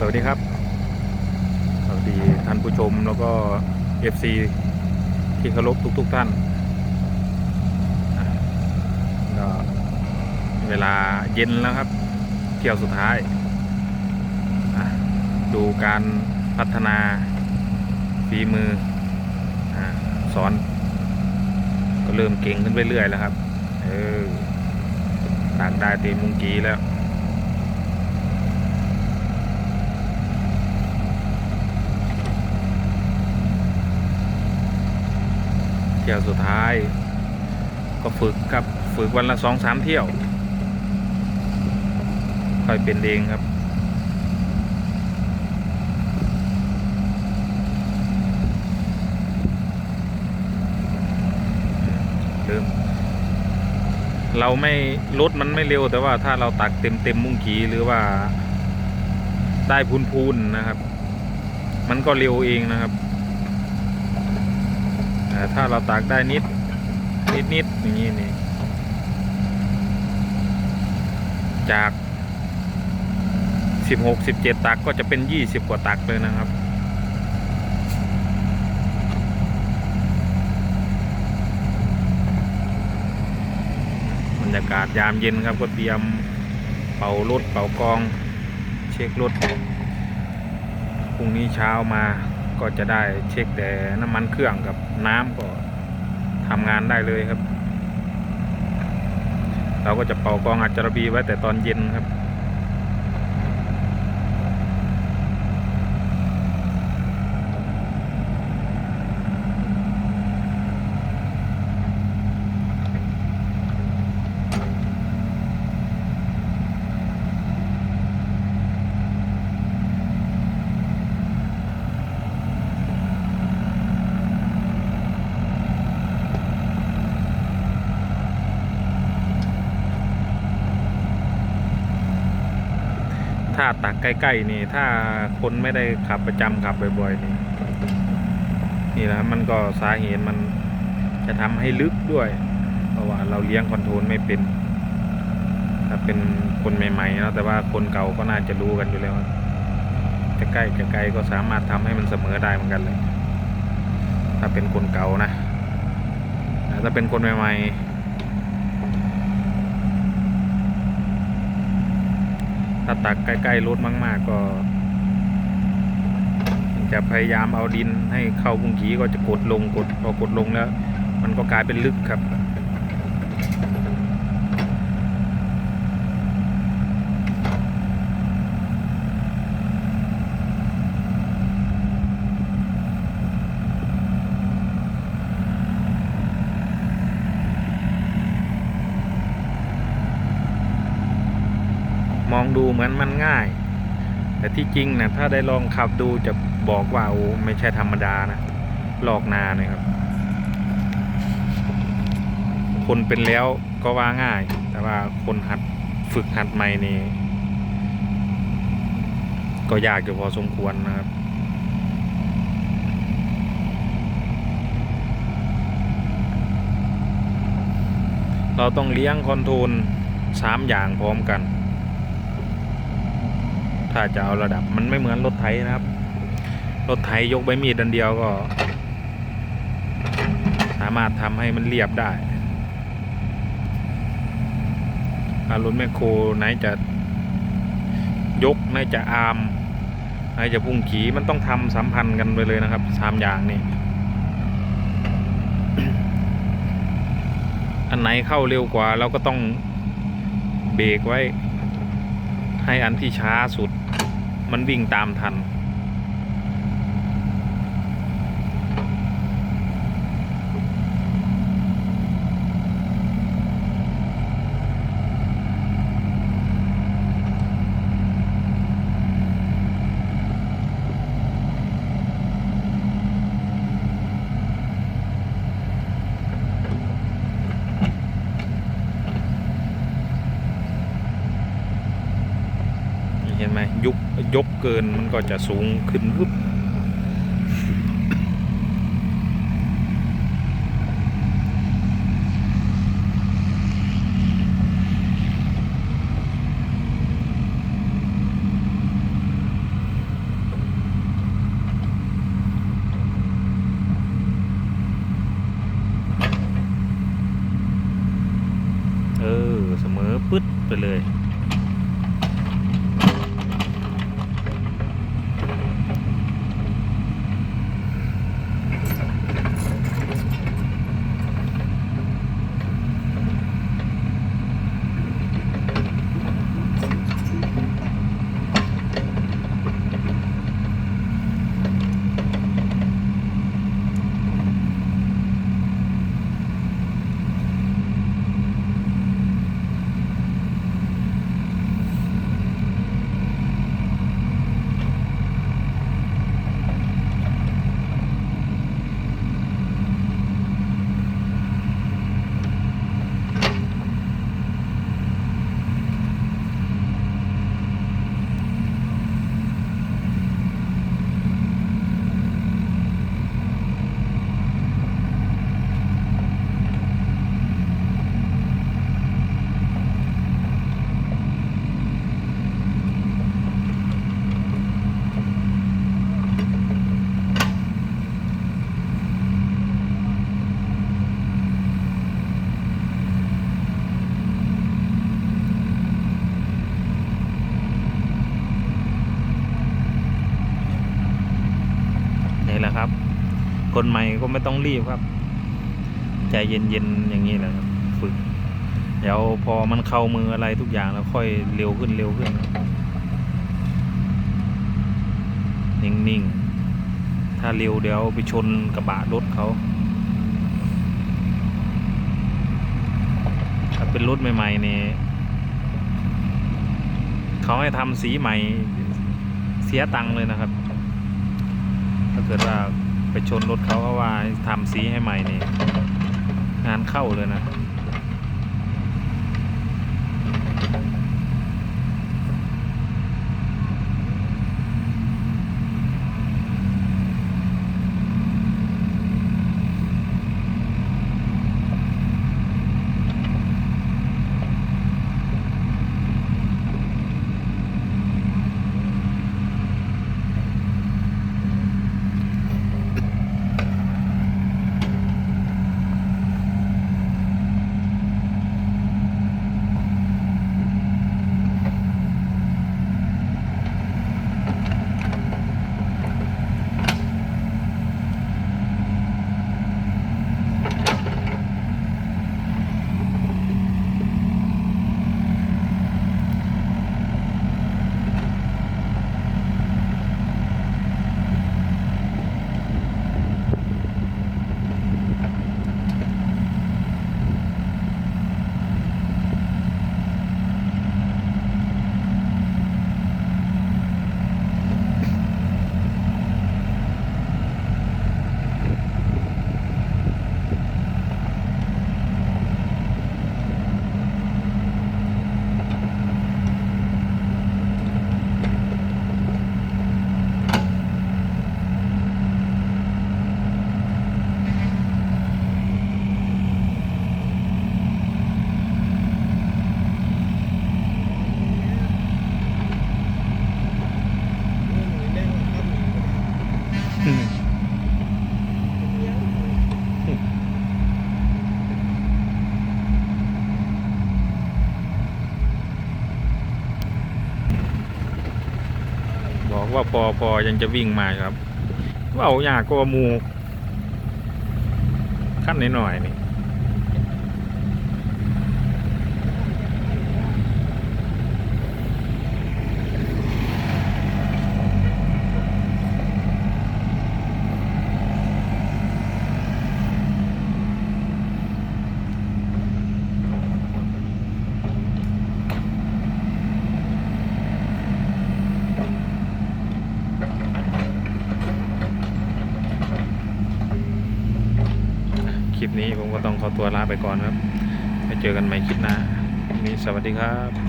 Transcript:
สวัสดีครับ สวัสดีท่านผู้ชมแล้วก็ FC ที่เคารพทุกๆทท่านก็เวลาเย็นแล้วครับเที่ยวสุดท้าย ดูการพัฒนาฝีมืออสอน ก็เริ่มเก่งขึ้นไปเรื่อยแล้วครับ เออตากได้เต็มมุงกีแล้ว เที่ยวสุดท้าย ก็ฝึกครับฝึกวันละสองสามเที่ยว ค่อยเป็นเองครับ เริ่มเราไม่รถมันไม่เร็วแต่ว่าถ้าเราตักเต็มเต็มมุ้งขีหรือว่าได้พูนพูนๆนะครับ มันก็เร็วเองนะครับ ถ้าเราตากได้นิด นิดนิดอย่างนี้นี่จากสิบหกสิบเจ็ดตักก็จะเป็นยี่สิบกว่าตักเลยนะครับ บรรยากาศยามเย็นครับก็เตรียมเป่ารถเป่ากอง เช็ครถพรุ่งนี้เช้ามา ก็จะได้เช็คแต่น้ำมันเครื่องกับน้ำก็ทำงานได้เลยครับ เราก็จะเป่ากองอัจจารบีไว้แต่ตอนเย็นครับ ถ้าตักใกล้ๆนี่ ถ้าคนไม่ได้ขับประจำขับบ่อยๆนี่นี่แหละมันก็สาเหตุมันจะทำให้ลึกด้วย เพราะว่าเราเลี้ยงคอนโทรลไม่เป็นถ้าเป็นคนใหม่ๆนะแต่ว่าคนเก่าก็น่าจะรู้กันอยู่แล้วจะใกล้จะไกลก็สามารถทำให้มันเสมอได้เหมือนกันเลย ถ้าเป็นคนเก่านะแต่ถ้าเป็นคนใหม่ๆ ถ้าตักใกล้ๆรถมาก ๆ ก็ จะพยายามเอาดินให้เข้าบุงขีก็จะกดลงกดพอกดลงแล้ว มันก็กลายเป็นลึกครับ เหมือนมันง่าย แต่ที่จริงนะถ้าได้ลองขับดูจะบอกว่าโอ้ไม่ใช่ธรรมดานะลอกนาเนี่ยครับ คนเป็นแล้วก็ว่าง่าย แต่ว่าคนหัดฝึกหัดใหม่นี่ก็ยากอยู่พอสมควรนะครับ เราต้องเลี้ยงคอนโทรลสามอย่างพร้อมกัน ถ้าจะเอาระดับมันไม่เหมือนรถไถนะครับ รถไถยกใบมีดดันเดียวก็ สามารถทำให้มันเรียบได้ถ้ารถแมคโครไหนจะยกไหนจะอามไหนจะพุ่งขีมันต้องทำสัมพันธ์กันไปเลยนะครับสามอย่างนี้อันไหนเข้าเร็วกว่าเราก็ต้องเบรกไว้ ให้อันที่ช้าสุด มันวิ่งตามทัน กินมันก็จะสูงขึ้นรึบเออ เสมอปึ๊ดไปเลย คนใหม่ก็ไม่ต้องรีบครับ ใจเย็นๆอย่างนี้แหละครับฝึก เดี๋ยวพอมันเข้ามืออะไรทุกอย่างแล้วค่อยเร็วขึ้นเร็วขึ้น นิ่งๆ ถ้าเร็วเดี๋ยวไปชนกระบะรถเขา ถ้าเป็นรถใหม่ๆนี่เขาให้ทำสีใหม่เสียตังค์เลยนะครับ ถ้าเกิดว่า ไปชนรถเขาเขาว่าทำสีให้ใหม่นี่งานเข้าเลยนะ บอพอพอยังจะวิ่งมาครับว่าเอาอยากก็มูขั้นหน่อยๆนี่ คลิป นี้ผมก็ต้องขอตัวลาไปก่อนครับไปเจอกันใหม่คลิปหน้าวันนี้สวัสดีครับ